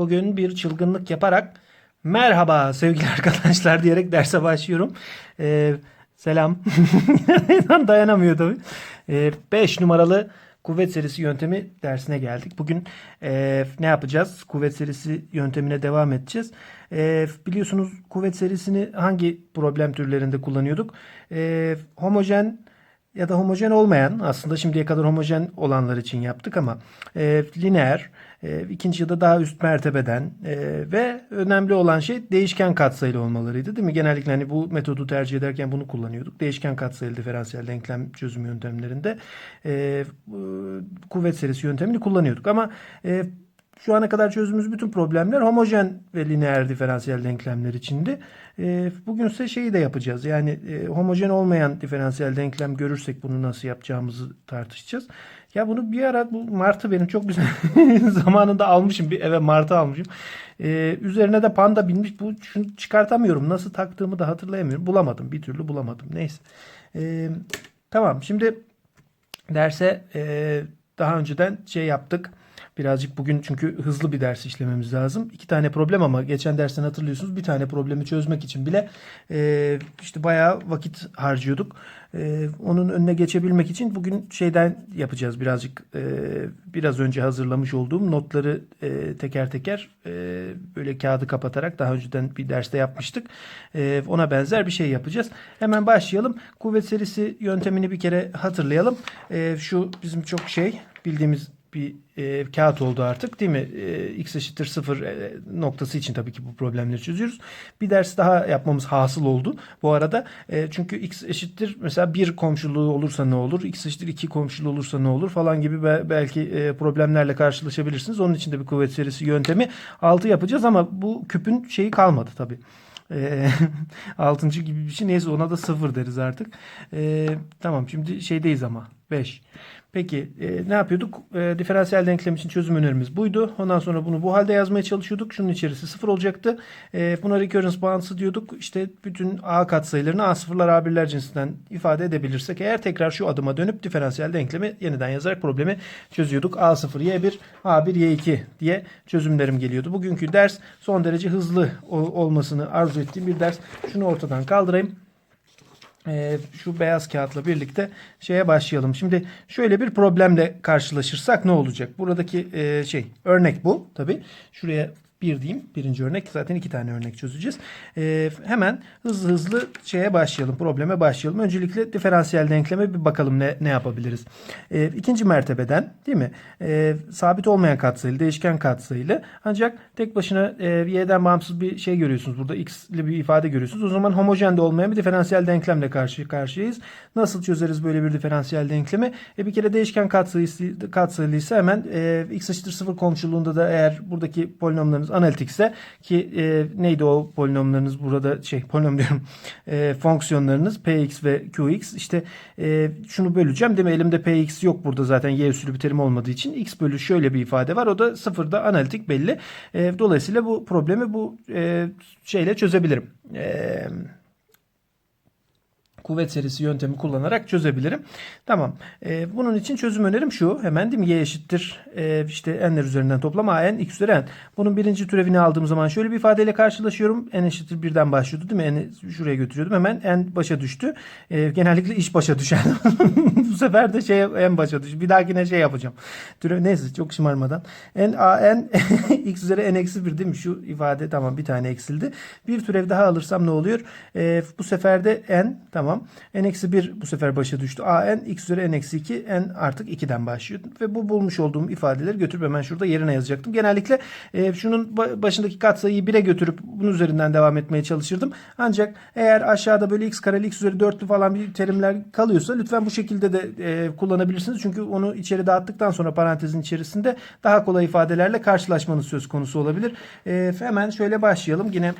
Bugün bir çılgınlık yaparak merhaba sevgili arkadaşlar diyerek derse başlıyorum. Ee, selam. Dayanamıyor tabii. 5 numaralı kuvvet serisi yöntemi dersine geldik. Bugün e, ne yapacağız? Kuvvet serisi yöntemine devam edeceğiz. E, biliyorsunuz kuvvet serisini hangi problem türlerinde kullanıyorduk? E, homojen ya da homojen olmayan aslında şimdiye kadar homojen olanlar için yaptık ama e, lineer e, ikinci yılda daha üst mertebeden e, ve önemli olan şey değişken katsayılı olmalarıydı değil mi? Genellikle hani bu metodu tercih ederken bunu kullanıyorduk. Değişken katsayılı diferansiyel denklem çözüm yöntemlerinde e, kuvvet serisi yöntemini kullanıyorduk ama e, şu ana kadar çözdüğümüz bütün problemler homojen ve lineer diferansiyel denklemler içindi. E, bugün ise şeyi de yapacağız. Yani e, homojen olmayan diferansiyel denklem görürsek bunu nasıl yapacağımızı tartışacağız. Ya bunu bir ara bu martı benim çok güzel zamanında almışım. Bir eve martı almışım. E, üzerine de panda binmiş. Bu şunu çıkartamıyorum. Nasıl taktığımı da hatırlayamıyorum. Bulamadım. Bir türlü bulamadım. Neyse. E, tamam. Şimdi derse e, daha önceden şey yaptık. Birazcık bugün çünkü hızlı bir ders işlememiz lazım. İki tane problem ama geçen dersten hatırlıyorsunuz bir tane problemi çözmek için bile e, işte bayağı vakit harcıyorduk. E, onun önüne geçebilmek için bugün şeyden yapacağız birazcık e, biraz önce hazırlamış olduğum notları e, teker teker e, böyle kağıdı kapatarak daha önceden bir derste yapmıştık. E, ona benzer bir şey yapacağız. Hemen başlayalım. Kuvvet serisi yöntemini bir kere hatırlayalım. E, şu bizim çok şey bildiğimiz bir e, kağıt oldu artık değil mi? E, x eşittir 0 e, noktası için tabii ki bu problemleri çözüyoruz. Bir ders daha yapmamız hasıl oldu bu arada. E, çünkü x eşittir mesela bir komşuluğu olursa ne olur? x eşittir 2 komşuluğu olursa ne olur? Falan gibi be, belki e, problemlerle karşılaşabilirsiniz. Onun için de bir kuvvet serisi yöntemi 6 yapacağız ama bu küpün şeyi kalmadı tabii. E, altıncı gibi bir şey. Neyse ona da sıfır deriz artık. E, tamam şimdi şeydeyiz ama 5. Peki e, ne yapıyorduk? E, diferansiyel denklem için çözüm önerimiz buydu. Ondan sonra bunu bu halde yazmaya çalışıyorduk. Şunun içerisi sıfır olacaktı. E, buna recurrence bağıntısı diyorduk. İşte bütün a katsayılarını a sıfırlar a birler cinsinden ifade edebilirsek eğer tekrar şu adıma dönüp diferansiyel denklemi yeniden yazarak problemi çözüyorduk. a0 y1 a1 y2 diye çözümlerim geliyordu. Bugünkü ders son derece hızlı olmasını arzu ettiğim bir ders. Şunu ortadan kaldırayım e, şu beyaz kağıtla birlikte şeye başlayalım. Şimdi şöyle bir problemle karşılaşırsak ne olacak? Buradaki e, şey örnek bu tabi. Şuraya bir diyeyim. Birinci örnek. Zaten iki tane örnek çözeceğiz. Ee, hemen hızlı hızlı şeye başlayalım. Probleme başlayalım. Öncelikle diferansiyel denkleme bir bakalım ne, ne yapabiliriz. Ee, ikinci mertebeden değil mi? Ee, sabit olmayan katsayılı, değişken katsayılı. Ancak tek başına e, y'den bağımsız bir şey görüyorsunuz. Burada x'li bir ifade görüyorsunuz. O zaman homojen de olmayan bir diferansiyel denklemle karşı karşıyayız. Nasıl çözeriz böyle bir diferansiyel denklemi? E, bir kere değişken katsayısı, katsayılıysa hemen e, x eşittir 0 komşuluğunda da eğer buradaki polinomlarınız analitikse ki e, neydi o polinomlarınız burada şey polinom diyorum e, fonksiyonlarınız px ve qx işte e, şunu böleceğim değil mi? Elimde px yok burada zaten y üssülü bir terim olmadığı için. X bölü şöyle bir ifade var o da sıfırda analitik belli. E, dolayısıyla bu problemi bu e, şeyle çözebilirim. Eee kuvvet serisi yöntemi kullanarak çözebilirim. Tamam. E, bunun için çözüm önerim şu. Hemen değil mi? Y eşittir e, işte n'ler üzerinden toplam a n x üzeri n. Bunun birinci türevini aldığım zaman şöyle bir ifadeyle karşılaşıyorum. n eşittir birden başlıyordu değil mi? n'i şuraya götürüyordum. Hemen n başa düştü. E, genellikle iş başa düşer. Bu sefer de şey n başa düştü. Bir dahakine şey yapacağım. Türev, neyse çok şımarmadan. n a n x üzeri n eksi 1 değil mi? Şu ifade tamam bir tane eksildi. Bir türev daha alırsam ne oluyor? E, bu sefer de n tamam Tamam. n-1 bu sefer başa düştü. a n x üzeri n-2 n artık 2'den başlıyor. Ve bu bulmuş olduğum ifadeleri götürüp hemen şurada yerine yazacaktım. Genellikle e, şunun başındaki katsayıyı 1'e götürüp bunun üzerinden devam etmeye çalışırdım. Ancak eğer aşağıda böyle x kareli x üzeri 4'lü falan bir terimler kalıyorsa lütfen bu şekilde de e, kullanabilirsiniz. Çünkü onu içeri dağıttıktan sonra parantezin içerisinde daha kolay ifadelerle karşılaşmanız söz konusu olabilir. E, hemen şöyle başlayalım. Yine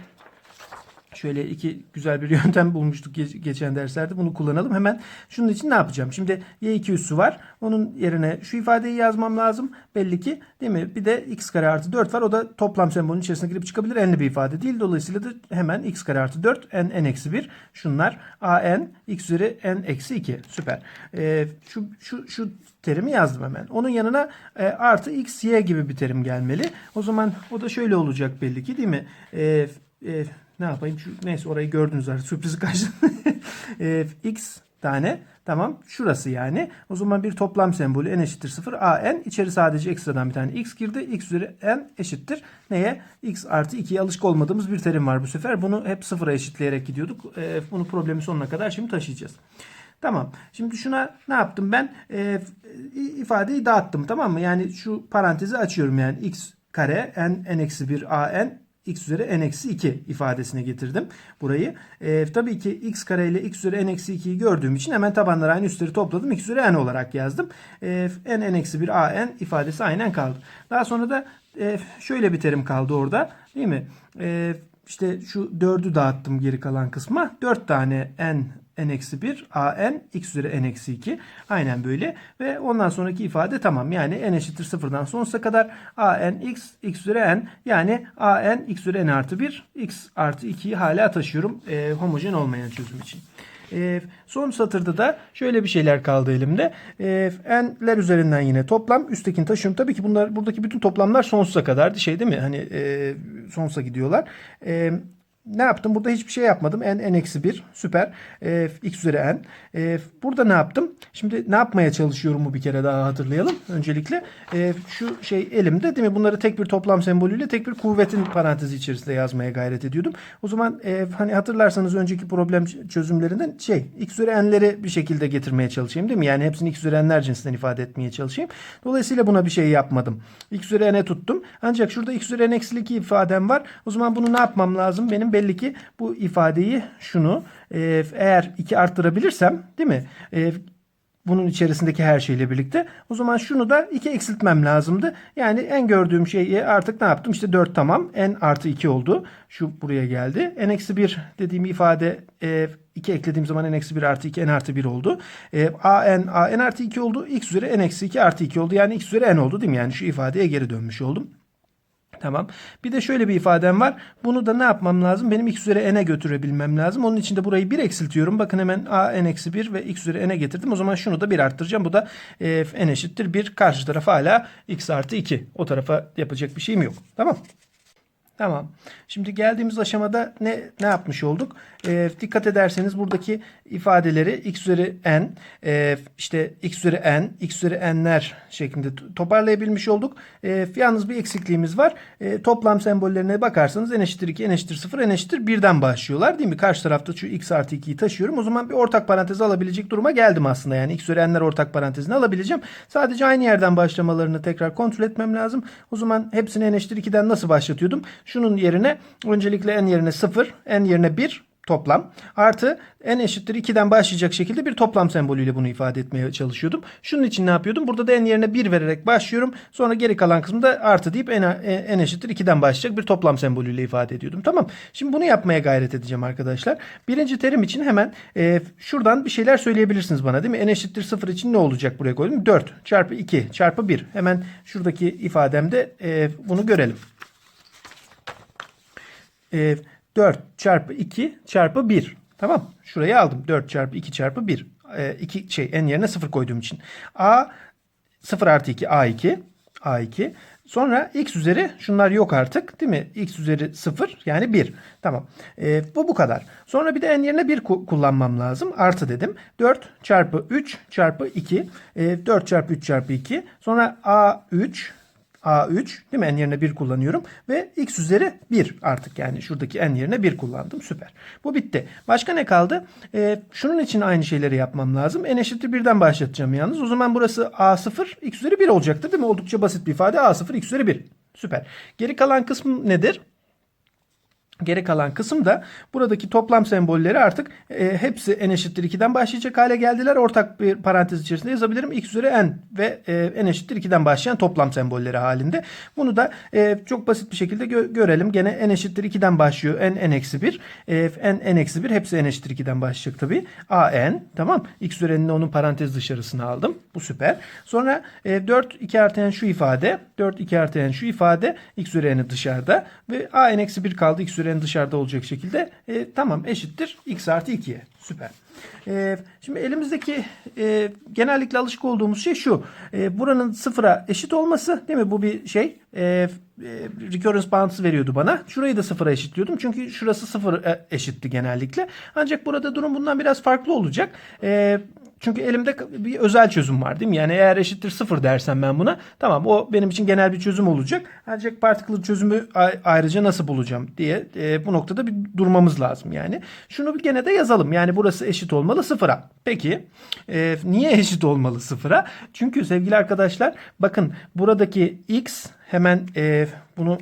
Şöyle iki güzel bir yöntem bulmuştuk ge- geçen derslerde. Bunu kullanalım. Hemen şunun için ne yapacağım? Şimdi y2 üssü var. Onun yerine şu ifadeyi yazmam lazım. Belli ki değil mi? Bir de x kare artı 4 var. O da toplam sembolün içerisine girip çıkabilir. N'li bir ifade değil. Dolayısıyla da hemen x kare artı 4 n n eksi 1. Şunlar a n x üzeri n eksi 2. Süper. Ee, şu, şu, şu terimi yazdım hemen. Onun yanına e, artı x y gibi bir terim gelmeli. O zaman o da şöyle olacak belli ki değil mi? E, e, ne yapayım? Şu, neyse orayı gördünüz artık. Sürprizi kaçtı. e, x tane. Tamam. Şurası yani. O zaman bir toplam sembolü n eşittir 0. a n. İçeri sadece ekstradan bir tane x girdi. x üzeri n eşittir. Neye? x artı 2'ye alışık olmadığımız bir terim var bu sefer. Bunu hep sıfıra eşitleyerek gidiyorduk. E, bunu problemi sonuna kadar şimdi taşıyacağız. Tamam. Şimdi şuna ne yaptım ben? E, ifadeyi dağıttım tamam mı? Yani şu parantezi açıyorum yani x kare n n eksi 1 a n x üzeri n eksi 2 ifadesine getirdim burayı. E, tabii ki x kare ile x üzeri n eksi 2'yi gördüğüm için hemen tabanları aynı üstleri topladım. x üzeri n olarak yazdım. E, n n eksi 1 a n ifadesi aynen kaldı. Daha sonra da e, şöyle bir terim kaldı orada değil mi? E, işte şu 4'ü dağıttım geri kalan kısma. 4 tane n n eksi 1 a n x üzeri n eksi 2 aynen böyle ve ondan sonraki ifade tamam yani n eşittir sıfırdan sonsuza kadar a n x x üzeri n yani a n x üzeri n artı 1 x artı 2'yi hala taşıyorum e, homojen olmayan çözüm için. E, son satırda da şöyle bir şeyler kaldı elimde. E, n'ler üzerinden yine toplam üsttekini taşıyorum. Tabii ki bunlar buradaki bütün toplamlar sonsuza kadar şey değil mi? Hani e, sonsuza gidiyorlar. E, ne yaptım? Burada hiçbir şey yapmadım. n n eksi 1 süper. E, x üzeri n. E, burada ne yaptım? Şimdi ne yapmaya çalışıyorum bu bir kere daha hatırlayalım. Öncelikle e, şu şey elimde değil mi? Bunları tek bir toplam sembolüyle tek bir kuvvetin parantezi içerisinde yazmaya gayret ediyordum. O zaman e, hani hatırlarsanız önceki problem çözümlerinden şey x üzeri n'leri bir şekilde getirmeye çalışayım değil mi? Yani hepsini x üzeri n'ler cinsinden ifade etmeye çalışayım. Dolayısıyla buna bir şey yapmadım. x üzeri n'e tuttum. Ancak şurada x üzeri n eksi 2 ifadem var. O zaman bunu ne yapmam lazım? Benim belli ki bu ifadeyi şunu e, eğer 2 arttırabilirsem değil mi? E, bunun içerisindeki her şeyle birlikte. O zaman şunu da 2 eksiltmem lazımdı. Yani en gördüğüm şeyi artık ne yaptım? İşte 4 tamam. n artı 2 oldu. Şu buraya geldi. n eksi 1 dediğim ifade e, 2 eklediğim zaman n eksi 1 artı 2 n artı 1 oldu. E, a n a n artı 2 oldu. x üzeri n eksi 2 artı 2 oldu. Yani x üzeri n oldu değil mi? Yani şu ifadeye geri dönmüş oldum. Tamam. Bir de şöyle bir ifadem var. Bunu da ne yapmam lazım? Benim x üzeri n'e götürebilmem lazım. Onun için de burayı 1 eksiltiyorum. Bakın hemen a n eksi 1 ve x üzeri n'e getirdim. O zaman şunu da 1 arttıracağım. Bu da e, n eşittir 1. Karşı taraf hala x artı 2. O tarafa yapacak bir şeyim yok. Tamam. Tamam. Şimdi geldiğimiz aşamada ne ne yapmış olduk? E, dikkat ederseniz buradaki ifadeleri x üzeri n, e, işte x üzeri n, x üzeri n'ler şeklinde toparlayabilmiş olduk. E, yalnız bir eksikliğimiz var. E, toplam sembollerine bakarsanız n eşittir 2, n eşittir 0, n eşittir 1'den başlıyorlar değil mi? Karşı tarafta şu x artı 2'yi taşıyorum. O zaman bir ortak parantezi alabilecek duruma geldim aslında. Yani x üzeri n'ler ortak parantezini alabileceğim. Sadece aynı yerden başlamalarını tekrar kontrol etmem lazım. O zaman hepsini n eşittir 2'den nasıl başlatıyordum? Şunun yerine öncelikle n yerine 0, n yerine 1 toplam artı n eşittir 2'den başlayacak şekilde bir toplam sembolüyle bunu ifade etmeye çalışıyordum. Şunun için ne yapıyordum? Burada da n yerine 1 vererek başlıyorum. Sonra geri kalan kısmında artı deyip n, n eşittir 2'den başlayacak bir toplam sembolüyle ifade ediyordum. Tamam. Şimdi bunu yapmaya gayret edeceğim arkadaşlar. Birinci terim için hemen e, şuradan bir şeyler söyleyebilirsiniz bana değil mi? n eşittir 0 için ne olacak buraya koydum? 4 çarpı 2 çarpı 1. Hemen şuradaki ifademde e, bunu görelim. E, 4 çarpı 2 çarpı 1. Tamam. Şurayı aldım. 4 çarpı 2 çarpı 1. E, 2 şey n yerine 0 koyduğum için. A 0 artı 2 A2. A2. Sonra x üzeri şunlar yok artık değil mi? x üzeri 0 yani 1. Tamam. E, bu bu kadar. Sonra bir de n yerine 1 kullanmam lazım. Artı dedim. 4 çarpı 3 çarpı 2. E, 4 çarpı 3 çarpı 2. Sonra A3 A3 değil mi? N yerine 1 kullanıyorum. Ve x üzeri 1 artık yani şuradaki n yerine 1 kullandım. Süper. Bu bitti. Başka ne kaldı? Ee, şunun için aynı şeyleri yapmam lazım. n eşittir 1'den başlatacağım yalnız. O zaman burası A0 x üzeri 1 olacaktır değil mi? Oldukça basit bir ifade. A0 x üzeri 1. Süper. Geri kalan kısım nedir? Geri kalan kısım da buradaki toplam sembolleri artık e, hepsi n eşittir 2'den başlayacak hale geldiler. Ortak bir parantez içerisinde yazabilirim. x üzeri n ve e, n eşittir 2'den başlayan toplam sembolleri halinde. Bunu da e, çok basit bir şekilde gö- görelim. Gene n eşittir 2'den başlıyor. n n eksi 1. E, n n eksi 1 hepsi n eşittir 2'den başlayacak tabii. a n tamam. x üzeri n'ini onun parantez dışarısına aldım. Bu süper. Sonra e, 4 2 artı n şu ifade. 4 2 artı n şu ifade. x üzeri n dışarıda. Ve a n eksi 1 kaldı. x üzeri n dışarıda olacak şekilde. E, tamam eşittir x artı 2'ye. Süper. E, şimdi elimizdeki e, genellikle alışık olduğumuz şey şu. E, buranın sıfıra eşit olması değil mi? Bu bir şey. E, e, recurrence bağıntısı veriyordu bana. Şurayı da sıfıra eşitliyordum. Çünkü şurası sıfır e, eşitti genellikle. Ancak burada durum bundan biraz farklı olacak. E, çünkü elimde bir özel çözüm var değil mi? Yani eğer eşittir sıfır dersem ben buna tamam o benim için genel bir çözüm olacak. Ancak particle çözümü ayrıca nasıl bulacağım diye e, bu noktada bir durmamız lazım yani. Şunu bir gene de yazalım. Yani burası eşit olmalı sıfıra. Peki e, niye eşit olmalı sıfıra? Çünkü sevgili arkadaşlar bakın buradaki x hemen e, bunu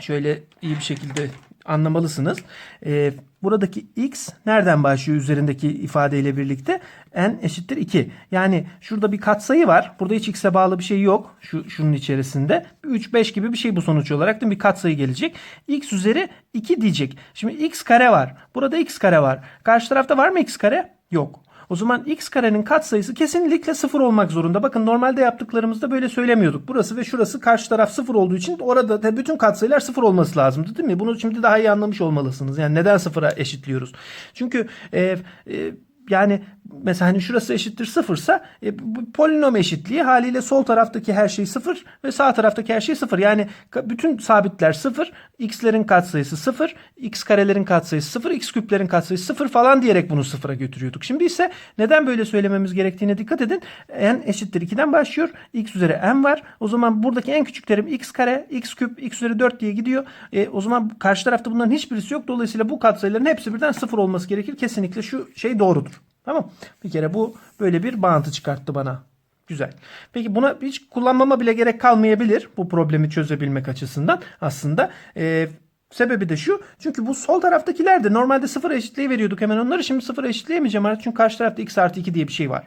şöyle iyi bir şekilde anlamalısınız. Ee, buradaki x nereden başlıyor üzerindeki ifadeyle birlikte? n eşittir 2. Yani şurada bir katsayı var. Burada hiç x'e bağlı bir şey yok. Şu şunun içerisinde. 3 5 gibi bir şey bu sonuç olarak değil mi? Bir katsayı gelecek. x üzeri 2 diyecek. Şimdi x kare var. Burada x kare var. Karşı tarafta var mı x kare? Yok. O zaman x karenin katsayısı kesinlikle sıfır olmak zorunda. Bakın normalde yaptıklarımızda böyle söylemiyorduk. Burası ve şurası karşı taraf sıfır olduğu için orada da bütün katsayılar sıfır olması lazımdı değil mi? Bunu şimdi daha iyi anlamış olmalısınız. Yani neden sıfıra eşitliyoruz? Çünkü e, e, yani mesela hani şurası eşittir sıfırsa e, polinom eşitliği haliyle sol taraftaki her şey sıfır ve sağ taraftaki her şey sıfır. Yani bütün sabitler sıfır, x'lerin katsayısı sıfır, x karelerin katsayısı sıfır, x küplerin katsayısı sıfır falan diyerek bunu sıfıra götürüyorduk. Şimdi ise neden böyle söylememiz gerektiğine dikkat edin. n eşittir 2'den başlıyor. x üzeri n var. O zaman buradaki en küçük terim x kare, x küp, x üzeri 4 diye gidiyor. E, o zaman karşı tarafta bunların hiçbirisi yok. Dolayısıyla bu katsayıların hepsi birden sıfır olması gerekir. Kesinlikle şu şey doğrudur. Tamam. Bir kere bu böyle bir bağıntı çıkarttı bana. Güzel. Peki buna hiç kullanmama bile gerek kalmayabilir bu problemi çözebilmek açısından aslında. Ee, sebebi de şu. Çünkü bu sol taraftakiler de normalde sıfır eşitliği veriyorduk hemen onları. Şimdi sıfır eşitleyemeyeceğim artık çünkü karşı tarafta x artı 2 diye bir şey var.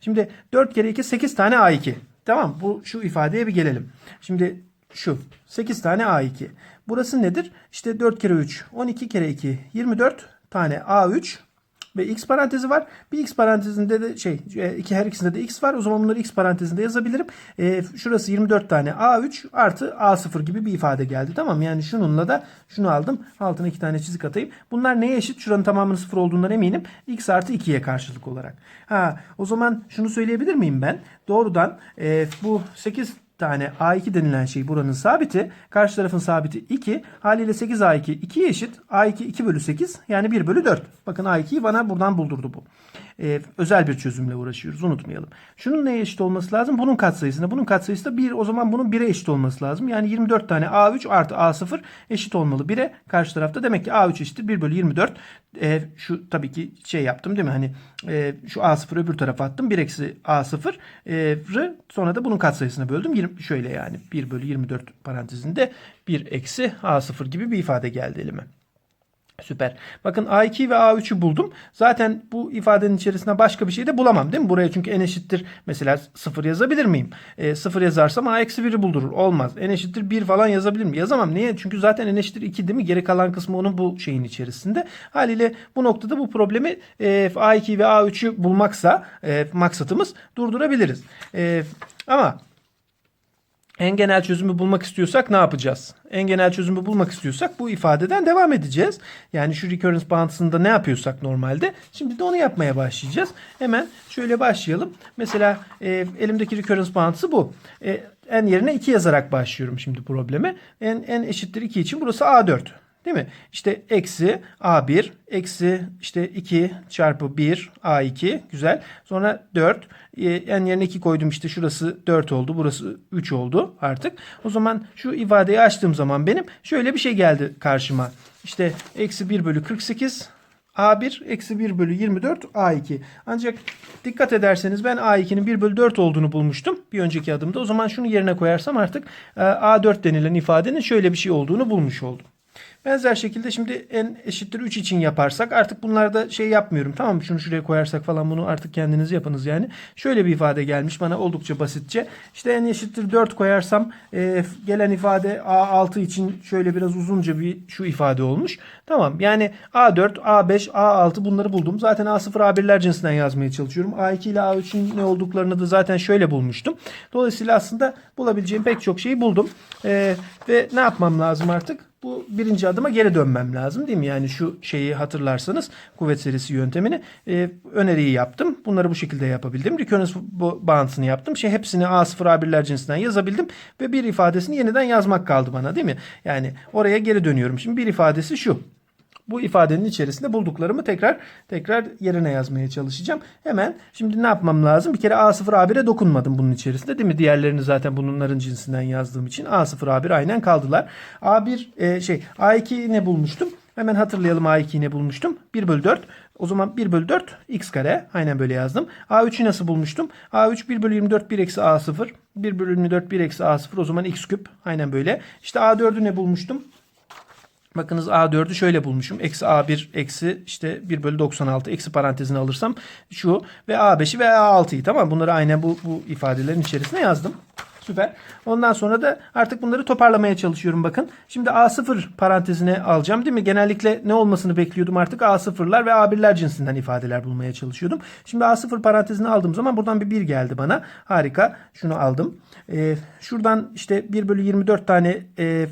Şimdi 4 kere 2 8 tane a2. Tamam bu şu ifadeye bir gelelim. Şimdi şu 8 tane a2. Burası nedir? İşte 4 kere 3 12 kere 2 24 tane a3 ve x parantezi var. Bir x parantezinde de şey e, iki her ikisinde de x var. O zaman bunları x parantezinde yazabilirim. E, şurası 24 tane a3 artı a0 gibi bir ifade geldi. Tamam? Yani şununla da şunu aldım. Altına iki tane çizik atayım. Bunlar neye eşit? Şuranın tamamının sıfır olduğundan eminim. x artı 2'ye karşılık olarak. Ha, o zaman şunu söyleyebilir miyim ben? Doğrudan e, bu 8 tane A2 denilen şey buranın sabiti. Karşı tarafın sabiti 2. Haliyle 8 A2 2'ye eşit. A2 2 bölü 8 yani 1 bölü 4. Bakın A2'yi bana buradan buldurdu bu. Ee, özel bir çözümle uğraşıyoruz unutmayalım. Şunun neye eşit olması lazım? Bunun katsayısına. Bunun katsayısı da 1. O zaman bunun 1'e eşit olması lazım. Yani 24 tane A3 artı A0 eşit olmalı 1'e. Karşı tarafta demek ki A3 eşittir 1 bölü 24. Ee, şu tabii ki şey yaptım değil mi? Hani e, şu A0 öbür tarafa attım. 1 eksi A0 e, sonra da bunun katsayısına böldüm. 20, şöyle yani 1 bölü 24 parantezinde 1 eksi A0 gibi bir ifade geldi elime. Süper. Bakın A2 ve A3'ü buldum. Zaten bu ifadenin içerisinde başka bir şey de bulamam değil mi? Buraya çünkü n eşittir. Mesela 0 yazabilir miyim? E, 0 yazarsam A eksi 1'i buldurur. Olmaz. n eşittir 1 falan yazabilir miyim? Yazamam. Niye? Çünkü zaten n eşittir 2 değil mi? Geri kalan kısmı onun bu şeyin içerisinde. Haliyle bu noktada bu problemi e, A2 ve A3'ü bulmaksa e, maksatımız durdurabiliriz. E, ama en genel çözümü bulmak istiyorsak ne yapacağız? En genel çözümü bulmak istiyorsak bu ifadeden devam edeceğiz. Yani şu recurrence bağıntısında ne yapıyorsak normalde şimdi de onu yapmaya başlayacağız. Hemen şöyle başlayalım. Mesela e, elimdeki recurrence bağıntısı bu. E, n yerine 2 yazarak başlıyorum şimdi probleme. n, n eşittir 2 için burası a4. Değil mi? İşte eksi A1 eksi işte 2 çarpı 1 A2 güzel. Sonra 4 e, en yerine 2 koydum işte şurası 4 oldu. Burası 3 oldu artık. O zaman şu ifadeyi açtığım zaman benim şöyle bir şey geldi karşıma. İşte eksi 1 bölü 48 A1 eksi 1 bölü 24 A2. Ancak dikkat ederseniz ben A2'nin 1 bölü 4 olduğunu bulmuştum bir önceki adımda. O zaman şunu yerine koyarsam artık e, A4 denilen ifadenin şöyle bir şey olduğunu bulmuş oldum. Benzer şekilde şimdi n eşittir 3 için yaparsak artık bunlarda şey yapmıyorum tamam mı? Şunu şuraya koyarsak falan bunu artık kendiniz yapınız yani. Şöyle bir ifade gelmiş bana oldukça basitçe. İşte n eşittir 4 koyarsam e, gelen ifade A6 için şöyle biraz uzunca bir şu ifade olmuş. Tamam yani A4, A5, A6 bunları buldum. Zaten A0, A1'ler cinsinden yazmaya çalışıyorum. A2 ile A3'ün ne olduklarını da zaten şöyle bulmuştum. Dolayısıyla aslında bulabileceğim pek çok şeyi buldum. E, ve ne yapmam lazım artık? Bu birinci adıma geri dönmem lazım değil mi? Yani şu şeyi hatırlarsanız kuvvet serisi yöntemini e, öneriyi yaptım. Bunları bu şekilde yapabildim. Recurrence bağıntısını yaptım. Şey hepsini A0 A1'ler cinsinden yazabildim ve bir ifadesini yeniden yazmak kaldı bana değil mi? Yani oraya geri dönüyorum. Şimdi bir ifadesi şu. Bu ifadenin içerisinde bulduklarımı tekrar tekrar yerine yazmaya çalışacağım. Hemen şimdi ne yapmam lazım? Bir kere A0 A1'e dokunmadım bunun içerisinde değil mi? Diğerlerini zaten bunların cinsinden yazdığım için A0 A1 aynen kaldılar. A1 e, şey A2 ne bulmuştum? Hemen hatırlayalım A2'yi ne bulmuştum? 1 bölü 4. O zaman 1 bölü 4 x kare. Aynen böyle yazdım. A3'ü nasıl bulmuştum? A3 1 bölü 24 1 eksi A0. 1 bölü 24 1 eksi A0 o zaman x küp. Aynen böyle. İşte A4'ü ne bulmuştum? Bakınız A4'ü şöyle bulmuşum. Eksi A1 eksi işte 1 bölü 96 eksi parantezini alırsam şu ve A5'i ve A6'yı tamam Bunları aynen bu, bu ifadelerin içerisine yazdım. Süper. Ondan sonra da artık bunları toparlamaya çalışıyorum bakın. Şimdi A0 parantezine alacağım değil mi? Genellikle ne olmasını bekliyordum artık A0'lar ve A1'ler cinsinden ifadeler bulmaya çalışıyordum. Şimdi A0 parantezine aldığım zaman buradan bir 1 geldi bana. Harika. Şunu aldım. Ee, şuradan işte 1 bölü 24 tane e,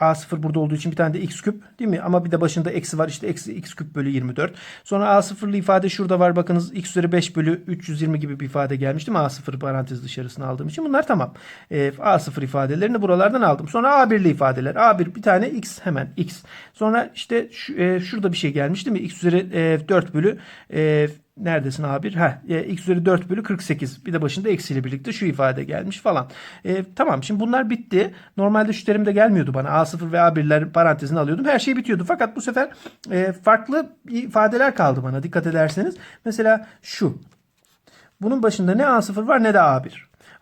A0 burada olduğu için bir tane de x küp değil mi? Ama bir de başında eksi var. işte eksi x küp bölü 24. Sonra A0'lı ifade şurada var. Bakınız x üzeri 5 bölü 320 gibi bir ifade gelmiş değil mi? A0 parantez dışarısına aldığım için. Bunlar tamam. E, A0 ifadelerini buralardan aldım. Sonra A1'li ifadeler. A1 bir tane x hemen x. Sonra işte şu, e, şurada bir şey gelmiş değil mi? x üzeri e, 4 bölü e, Neredesin A1? Ha, e, x üzeri 4 bölü 48. Bir de başında eksiyle birlikte şu ifade gelmiş falan. E, tamam şimdi bunlar bitti. Normalde şu terim de gelmiyordu bana. A0 ve A1'ler parantezini alıyordum. Her şey bitiyordu. Fakat bu sefer e, farklı ifadeler kaldı bana. Dikkat ederseniz. Mesela şu. Bunun başında ne A0 var ne de A1.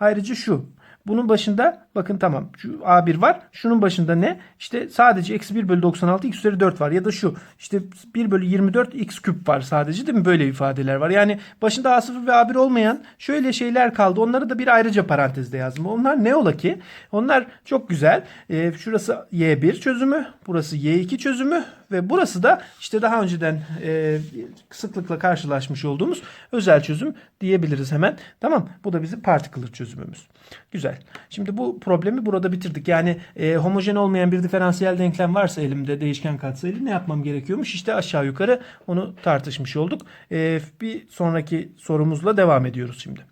Ayrıca şu. Bunun başında bakın tamam şu A1 var. Şunun başında ne? İşte sadece eksi 1 bölü 96 x üzeri 4 var. Ya da şu işte 1 bölü 24 x küp var sadece değil mi? Böyle ifadeler var. Yani başında A0 ve A1 olmayan şöyle şeyler kaldı. Onları da bir ayrıca parantezde yazdım. Onlar ne ola ki? Onlar çok güzel. Ee, şurası Y1 çözümü. Burası Y2 çözümü. Ve burası da işte daha önceden e, sıklıkla karşılaşmış olduğumuz özel çözüm diyebiliriz hemen. Tamam. Bu da bizim particular çözümümüz. Güzel. Şimdi bu problemi burada bitirdik. Yani e, homojen olmayan bir diferansiyel denklem varsa elimde değişken katsayılı ne yapmam gerekiyormuş? İşte aşağı yukarı onu tartışmış olduk. E, bir sonraki sorumuzla devam ediyoruz şimdi.